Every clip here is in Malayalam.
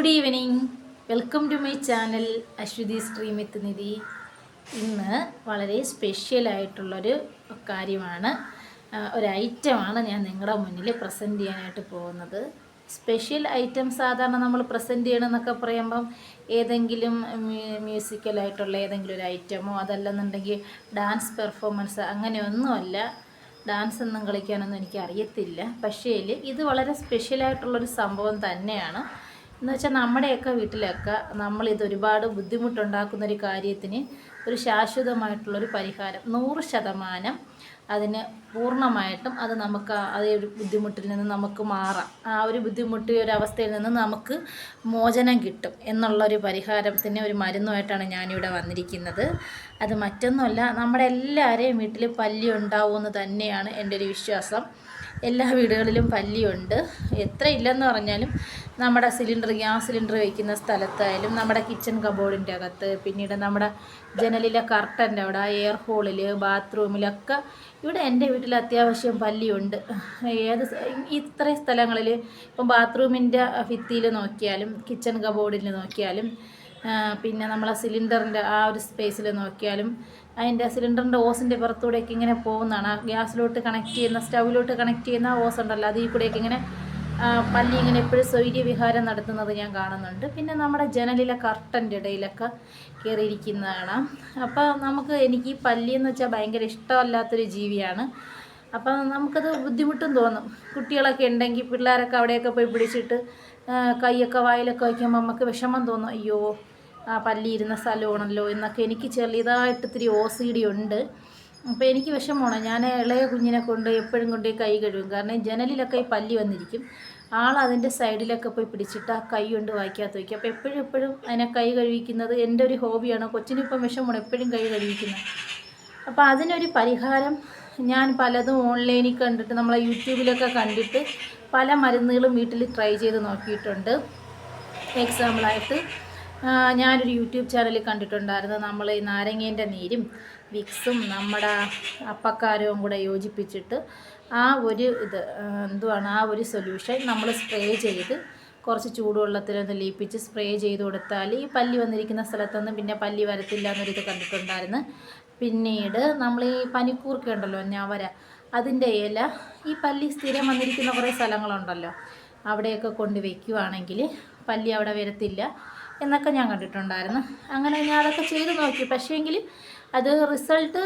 Good evening welcome to my channel Aswathi stream Nidhi ഇന്ന് വളരെ സ്പെഷ്യലായിട്ടുള്ളൊരു കാര്യമാണ്. ഒരു ഐറ്റമാണ് ഞാൻ നിങ്ങളുടെ മുന്നിൽ പ്രസന്റ് ചെയ്യാനായിട്ട് പോകുന്നത്. സ്പെഷ്യൽ ഐറ്റം സാധാരണ നമ്മൾ പ്രസന്റ് ചെയ്യണമെന്നൊക്കെ പറയുമ്പം ഏതെങ്കിലും മ്യൂസിക്കലായിട്ടുള്ള ഏതെങ്കിലും ഒരു ഐറ്റമോ അതല്ലെന്നുണ്ടെങ്കിൽ ഡാൻസ് പെർഫോമൻസ് അങ്ങനെയൊന്നുമല്ല. ഡാൻസ് ഒന്നും കളിക്കാനൊന്നും എനിക്ക് അറിയത്തില്ല പക്ഷേ ഇത് വളരെ സ്പെഷ്യലായിട്ടുള്ളൊരു സംഭവം തന്നെയാണ്. എന്ന് വെച്ചാൽ നമ്മുടെയൊക്കെ വീട്ടിലൊക്കെ നമ്മളിത് ഒരുപാട് ബുദ്ധിമുട്ടുണ്ടാക്കുന്ന ഒരു കാര്യത്തിന് ഒരു ശാശ്വതമായിട്ടുള്ളൊരു പരിഹാരം. നൂറ് ശതമാനം അതിന് പൂർണമായിട്ടും അത് നമുക്ക് ആ ഒരു ബുദ്ധിമുട്ടിൽ നിന്ന് നമുക്ക് മാറാം. ആ ഒരു ബുദ്ധിമുട്ട് ഒരു അവസ്ഥയിൽ നിന്ന് നമുക്ക് മോചനം കിട്ടും എന്നുള്ള എന്നുള്ളൊരു പരിഹാരത്തിന് ഒരു മരുന്നുമായിട്ടാണ് ഞാനിവിടെ വന്നിരിക്കുന്നത്. അത് മറ്റൊന്നുമല്ല നമ്മുടെ എല്ലാവരെയും വീട്ടിൽ പല്ലി ഉണ്ടാവുമെന്ന് തന്നെയാണ് എന്റെ ഒരു വിശ്വാസം. എല്ലാ വീടുകളിലും പല്ലിയുണ്ട്. എത്ര ഇല്ലെന്ന് പറഞ്ഞാലും നമ്മുടെ സിലിണ്ടർ ഗ്യാസ് സിലിണ്ടർ വയ്ക്കുന്ന സ്ഥലത്തായാലും നമ്മുടെ കിച്ചൺ കബോർഡിന്റെ അകത്ത് പിന്നീട് നമ്മുടെ ജനലിലെ കർട്ടന്റെ അവിടെ എയർ ഹോളിൽ ബാത്റൂമിലൊക്കെ ഇവിടെ എന്റെ വീട്ടിൽ അത്യാവശ്യം പല്ലിയുണ്ട്. ഏത് ഇത്ര ഇത്രയും സ്ഥലങ്ങളിൽ ഇപ്പം ബാത്റൂമിന്റെ ഭിത്തിയിൽ നോക്കിയാലും കിച്ചൺ കബോർഡിൽ നോക്കിയാലും പിന്നെ നമ്മളെ സിലിണ്ടറിന്റെ ആ ഒരു സ്പേസിൽ നോക്കിയാലും അതിന്റെ സിലിണ്ടറിന്റെ ഓസിന്റെ പുറത്തൂടെയൊക്കെ ഇങ്ങനെ പോകുന്നതാണ്. ആ ഗ്യാസിലോട്ട് കണക്ട് ചെയ്യുന്ന സ്റ്റൗവിലോട്ട് കണക്ട് ചെയ്യുന്ന ഓസ് ഉണ്ടല്ലോ അതിൽ കൂടെയൊക്കെ ഇങ്ങനെ പല്ലി ഇങ്ങനെ എപ്പോഴും സ്വൈര്യ വിഹാരം നടത്തുന്നത് ഞാൻ കാണുന്നുണ്ട്. പിന്നെ നമ്മുടെ ജനലിലെ കർട്ടന്റെ ഇടയിലൊക്കെ കയറിയിരിക്കുന്നതാണ് അപ്പോൾ നമുക്ക് എനിക്ക് ഈ പല്ലി എന്ന് വെച്ചാൽ ഭയങ്കര ഇഷ്ടമല്ലാത്തൊരു ജീവിയാണ്. അപ്പം നമുക്കത് ബുദ്ധിമുട്ടും തോന്നും. കുട്ടികളൊക്കെ ഉണ്ടെങ്കിൽ പിള്ളേരൊക്കെ അവിടെയൊക്കെ പോയി പിടിച്ചിട്ട് കൈയൊക്കെ വായിലൊക്കെ വയ്ക്കുമ്പോൾ നമുക്ക് വിഷമം തോന്നും. അയ്യോ ആ പല്ലി ഇരുന്ന സ്ഥലമാണല്ലോ എന്നൊക്കെ എനിക്ക് ചെറിയതായിട്ട് ഇത്തിരി ഒ സി ഡി ഉണ്ട്. അപ്പോൾ എനിക്ക് വിഷമമാണ്. ഞാൻ ഇളയ കുഞ്ഞിനെ കൊണ്ട് എപ്പോഴും കൊണ്ട് കൈ കഴുകും. കാരണം ജനലിലൊക്കെ ഈ പല്ലി വന്നിരിക്കും. ആൾ അതിന്റെ സൈഡിലൊക്കെ പോയി പിടിച്ചിട്ട് ആ കൈ കൊണ്ട് വായിക്കാത്ത വയ്ക്കും. അപ്പോൾ എപ്പോഴും എപ്പോഴും അതിനെ കൈ കഴുകിക്കുന്നത് എന്റെ ഒരു ഹോബിയാണ്. കൊച്ചിനിപ്പം വിഷമമാണ് എപ്പോഴും കൈ കഴുകിക്കുന്നത്. അപ്പോൾ അതിനൊരു പരിഹാരം ഞാൻ പലതും ഓൺലൈനിൽ കണ്ടിട്ട് നമ്മളെ യൂട്യൂബിലൊക്കെ കണ്ടിട്ട് പല മരുന്നുകളും വീട്ടിൽ ട്രൈ ചെയ്ത് നോക്കിയിട്ടുണ്ട്. എക്സാമ്പിളായിട്ട് ഞാനൊരു യൂട്യൂബ് ചാനലിൽ കണ്ടിട്ടുണ്ടായിരുന്നു. നമ്മൾ ഈ നാരങ്ങേന്റെ നീരും വിക്സും നമ്മുടെ അപ്പക്കാരവും കൂടെ യോജിപ്പിച്ചിട്ട് ആ ഒരു ഇത് എന്തുവാണ് ആ ഒരു സൊല്യൂഷൻ നമ്മൾ സ്പ്രേ ചെയ്ത് കുറച്ച് ചൂടുവെള്ളത്തിലൊന്ന് ലയിപ്പിച്ച് സ്പ്രേ ചെയ്ത് കൊടുത്താൽ ഈ പല്ലി വന്നിരിക്കുന്ന സ്ഥലത്തൊന്നും പിന്നെ പല്ലി വരത്തില്ല എന്നൊരിത് കണ്ടിട്ടുണ്ടായിരുന്നു. പിന്നീട് നമ്മൾ ഈ പനിക്കൂർക്ക ഉണ്ടല്ലോ ഞാവര അതിന്റെ ഇല ഈ പല്ലി സ്ഥിരം വന്നിരിക്കുന്ന കുറേ സ്ഥലങ്ങളുണ്ടല്ലോ അവിടെയൊക്കെ കൊണ്ട് വെക്കുവാണെങ്കിൽ പല്ലി അവിടെ വരത്തില്ല. എന്നൊക്കെ ഞാൻ കണ്ടിട്ടുണ്ടായിരുന്നു. അങ്ങനെ ഞാൻ അതൊക്കെ ചെയ്ത് നോക്കി. പക്ഷേങ്കിൽ അത് റിസൾട്ട്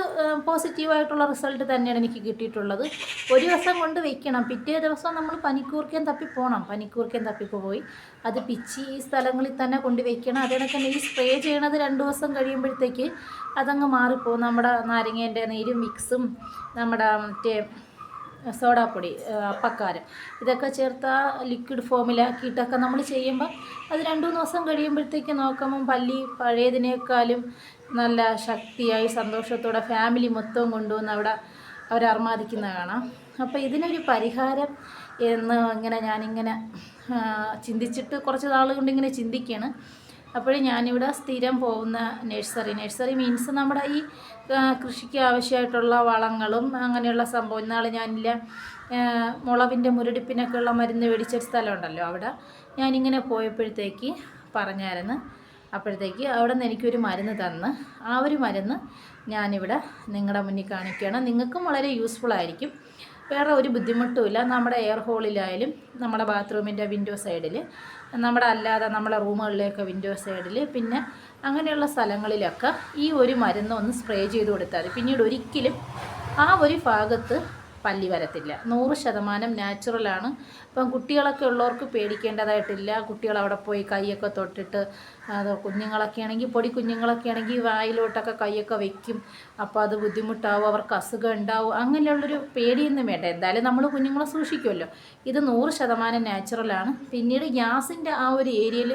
പോസിറ്റീവായിട്ടുള്ള റിസൾട്ട് തന്നെയാണ് എനിക്ക് കിട്ടിയിട്ടുള്ളത്. ഒരു ദിവസം കൊണ്ട് വെക്കണം. പിറ്റേ ദിവസം നമ്മൾ പനിക്കൂർക്കയും തപ്പി പോകണം പനിക്കൂർക്കയും തപ്പി പോയി. അത് പിച്ചി ഈ സ്ഥലങ്ങളിൽ തന്നെ കൊണ്ട് വെക്കണം. അതേണക്ക് തന്നെ ഈ സ്പ്രേ ചെയ്യണത് രണ്ട് ദിവസം കഴിയുമ്പോഴത്തേക്ക് അതങ്ങ് മാറിപ്പോകും നമ്മുടെ നാരങ്ങേന്റെ നീരും മിക്സും നമ്മുടെ മറ്റേ സോഡാപ്പൊടി അപ്പക്കാരം. ഇതൊക്കെ ചേർത്ത് ആ ലിക്വിഡ് ഫോമിലാക്കിയിട്ടൊക്കെ നമ്മൾ ചെയ്യുമ്പോൾ അത് രണ്ട് മൂന്ന് ദിവസം കഴിയുമ്പോഴത്തേക്ക് നോക്കുമ്പം പല്ലി പഴയതിനേക്കാളും നല്ല ശക്തിയായി സന്തോഷത്തോടെ ഫാമിലി മൊത്തവും കൊണ്ടുവന്ന് അവിടെ അവർ അർമാദിക്കുന്നത് കാണാം. അപ്പോൾ ഇതിനൊരു പരിഹാരം എന്ന് ഇങ്ങനെ ഞാനിങ്ങനെ ചിന്തിച്ചിട്ട് കുറച്ച് നാൾ ഇങ്ങനെ ചിന്തിക്കുകയാണ് അപ്പോഴും ഞാനിവിടെ സ്ഥിരം പോകുന്ന നഴ്സറി. നഴ്സറി മീൻസ് നമ്മുടെ ഈ കൃഷിക്ക് ആവശ്യമായിട്ടുള്ള വളങ്ങളും അങ്ങനെയുള്ള സംഭവം. ഇന്നാൾ ഞാനില്ല മുളവിന്റെ മുരടിപ്പിനൊക്കെ ഉള്ള മരുന്ന് മേടിച്ചൊരു സ്ഥലമുണ്ടല്ലോ അവിടെ. ഞാനിങ്ങനെ പോയപ്പോഴത്തേക്ക് പറഞ്ഞായിരുന്നു അപ്പോഴത്തേക്ക് അവിടെ നിന്ന് എനിക്കൊരു മരുന്ന് തന്ന്. ആ ഒരു മരുന്ന് ഞാനിവിടെ നിങ്ങളുടെ മുന്നിൽ കാണിക്കുകയാണ്. നിങ്ങൾക്കും വളരെ യൂസ്ഫുൾ ആയിരിക്കും. വേറെ ഒരു ബുദ്ധിമുട്ടുമില്ല നമ്മുടെ എയർ ഹോളിലായാലും നമ്മുടെ ബാത്റൂമിന്റെ വിൻഡോ സൈഡിൽ നമ്മുടെ അല്ലാതെ നമ്മുടെ റൂമുകളിലൊക്കെ വിൻഡോ സൈഡിൽ പിന്നെ അങ്ങനെയുള്ള സ്ഥലങ്ങളിലൊക്കെ ഈ ഒരു മരുന്ന് ഒന്ന് സ്പ്രേ ചെയ്ത് കൊടുത്താൽ പിന്നീട് ഒരിക്കലും ആ ഒരു ഭാഗത്ത് പല്ലി വരത്തില്ല. നൂറ് ശതമാനം നാച്ചുറലാണ് ഇപ്പം കുട്ടികളൊക്കെ ഉള്ളവർക്ക് പേടിക്കേണ്ടതായിട്ടില്ല. കുട്ടികൾ അവിടെ പോയി കൈയൊക്കെ തൊട്ടിട്ട് അത് കുഞ്ഞുങ്ങളൊക്കെ ആണെങ്കിൽ പൊടി കുഞ്ഞുങ്ങളൊക്കെ ആണെങ്കിൽ വായിലോട്ടൊക്കെ കൈയൊക്കെ വയ്ക്കും അപ്പോൾ അത് ബുദ്ധിമുട്ടാവും അവർക്ക് അസുഖം ഉണ്ടാവും. അങ്ങനെയുള്ളൊരു പേടിയൊന്നും വേണ്ട. എന്തായാലും നമ്മൾ കുഞ്ഞുങ്ങളെ സൂക്ഷിക്കുമല്ലോ. ഇത് നൂറ് ശതമാനം നാച്ചുറലാണ് പിന്നീട് ഗ്യാസിന്റെ ആ ഒരു ഏരിയയിൽ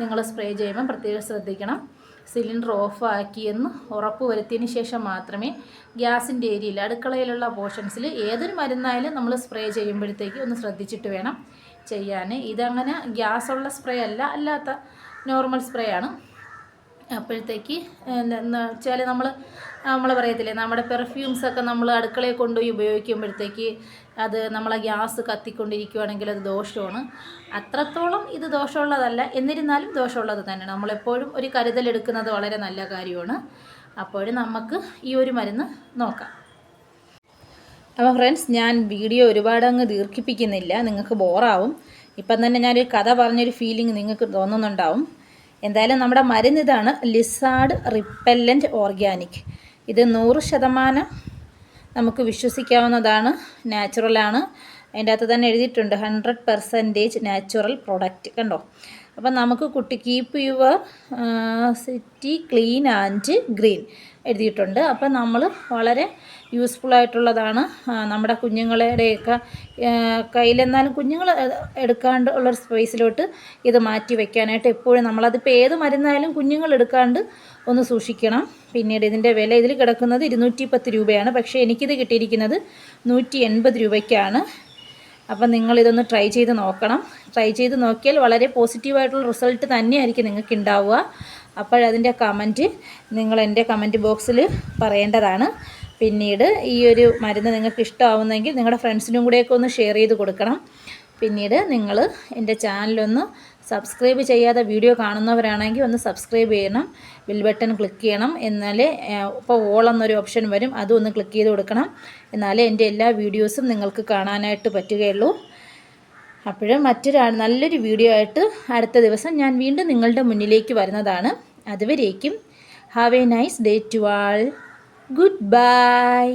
നിങ്ങൾ സ്പ്രേ ചെയ്യുമ്പോൾ പ്രത്യേകം ശ്രദ്ധിക്കണം. സിലിണ്ടർ ഓഫാക്കിയെന്ന് ഉറപ്പ് വരുത്തിയതിന് ശേഷം മാത്രമേ ഗ്യാസിന്റെ ഏരിയയിൽ അടുക്കളയിലുള്ള പോർഷൻസിൽ ഏതൊരു മരുന്നായാലും നമ്മൾ സ്പ്രേ ചെയ്യുമ്പോഴത്തേക്ക് ഒന്ന് ശ്രദ്ധിച്ചിട്ട് വേണം ചെയ്യാൻ. ഇതങ്ങനെ ഗ്യാസുള്ള സ്പ്രേ അല്ല അല്ലാത്ത നോർമൽ സ്പ്രേ ആണ്. അപ്പോഴത്തേക്ക് എന്താ വെച്ചാൽ നമ്മൾ നമ്മൾ പറയത്തില്ലേ നമ്മുടെ പെർഫ്യൂംസ് ഒക്കെ നമ്മൾ അടുക്കളയിൽ കൊണ്ടുപോയി ഉപയോഗിക്കുമ്പോഴത്തേക്ക് അത് നമ്മളെ ഗ്യാസ് കത്തിക്കൊണ്ടിരിക്കുകയാണെങ്കിൽ അത് ദോഷമാണ്. അത്രത്തോളം ഇത് ദോഷമുള്ളതല്ല എന്നിരുന്നാലും ദോഷമുള്ളത് തന്നെയാണ്. നമ്മളെപ്പോഴും ഒരു കരുതലെടുക്കുന്നത് വളരെ നല്ല കാര്യമാണ്. അപ്പോഴും നമുക്ക് ഈ ഒരു മരുന്ന് നോക്കാം. അപ്പോൾ ഫ്രണ്ട്സ് ഞാൻ വീഡിയോ ഒരുപാട് അങ്ങ് ദീർഘിപ്പിക്കുന്നില്ല. നിങ്ങൾക്ക് ബോറാവും ഇപ്പം തന്നെ ഞാനൊരു കഥ പറഞ്ഞൊരു ഫീലിംഗ് നിങ്ങൾക്ക് തോന്നുന്നുണ്ടാവും. എന്തായാലും നമ്മുടെ മരുന്ന് ഇതാണ് ലിസാർഡ് റിപ്പല്ലന്റ് ഓർഗാനിക്. ഇത് നൂറ് ശതമാനം നമുക്ക് വിശ്വസിക്കാവുന്നതാണ് നാച്ചുറലാണ് അതിന്റെ അകത്ത് തന്നെ എഴുതിയിട്ടുണ്ട് ഹൺഡ്രഡ് പെർസെന്റേജ് നാച്ചുറൽ പ്രൊഡക്റ്റ് കണ്ടോ? അപ്പം നമുക്ക് കുട്ടി keep your city clean and green എഴുതിയിട്ടുണ്ട്. അപ്പം നമ്മൾ വളരെ യൂസ്ഫുൾ ആയിട്ടുള്ളതാണ് നമ്മുടെ കുഞ്ഞുങ്ങളുടെയൊക്കെ കയ്യിലെന്നാലും കുഞ്ഞുങ്ങൾ എടുക്കാണ്ട് ഉള്ളൊരു സ്പേസിലോട്ട് ഇത് മാറ്റി വയ്ക്കാനായിട്ട് എപ്പോഴും നമ്മളതിപ്പോൾ ഏത് മരുന്നായാലും കുഞ്ഞുങ്ങൾ എടുക്കാണ്ട് ഒന്ന് സൂക്ഷിക്കണം. പിന്നീട് ഇതിന്റെ വില ഇതിൽ കിടക്കുന്നത് ഇരുന്നൂറ്റി പത്ത് രൂപയാണ്. പക്ഷേ എനിക്കിത് കിട്ടിയിരിക്കുന്നത് നൂറ്റി എൺപത് രൂപയ്ക്കാണ്. അപ്പം നിങ്ങളിതൊന്ന് ട്രൈ ചെയ്ത് നോക്കണം. ട്രൈ ചെയ്ത് നോക്കിയാൽ വളരെ പോസിറ്റീവായിട്ടുള്ള റിസൾട്ട് തന്നെയായിരിക്കും നിങ്ങൾക്ക് ഉണ്ടാവുക അപ്പോഴതിന്റെ കമന്റ് നിങ്ങൾ എന്റെ കമന്റ് ബോക്സിൽ പറയേണ്ടതാണ്. പിന്നീട് ഈ ഒരു മരുന്ന് നിങ്ങൾക്ക് ഇഷ്ടമാവുന്നെങ്കിൽ നിങ്ങളുടെ ഫ്രണ്ട്സിനും കൂടെയൊക്കെ ഒന്ന് ഷെയർ ചെയ്ത് കൊടുക്കണം. പിന്നീട് നിങ്ങൾ എന്റെ ചാനലൊന്ന് സബ്സ്ക്രൈബ് ചെയ്യാതെ വീഡിയോ കാണുന്നവരാണെങ്കിൽ ഒന്ന് സബ്സ്ക്രൈബ് ചെയ്യണം ബിൽ ബട്ടൺ ക്ലിക്ക് ചെയ്യണം എന്നാലേ ഇപ്പോൾ ഓൾ എന്നൊരു ഓപ്ഷൻ വരും അതും ഒന്ന് ക്ലിക്ക് ചെയ്ത് കൊടുക്കണം എന്നാലേ എന്റെ എല്ലാ വീഡിയോസും നിങ്ങൾക്ക് കാണാനായിട്ട് പറ്റുകയുള്ളൂ. അപ്പോഴും മറ്റൊരു നല്ലൊരു വീഡിയോ ആയിട്ട് അടുത്ത ദിവസം ഞാൻ വീണ്ടും നിങ്ങളുടെ മുന്നിലേക്ക് വരുന്നതാണ്. അതുവരേക്കും have a nice day to all goodbye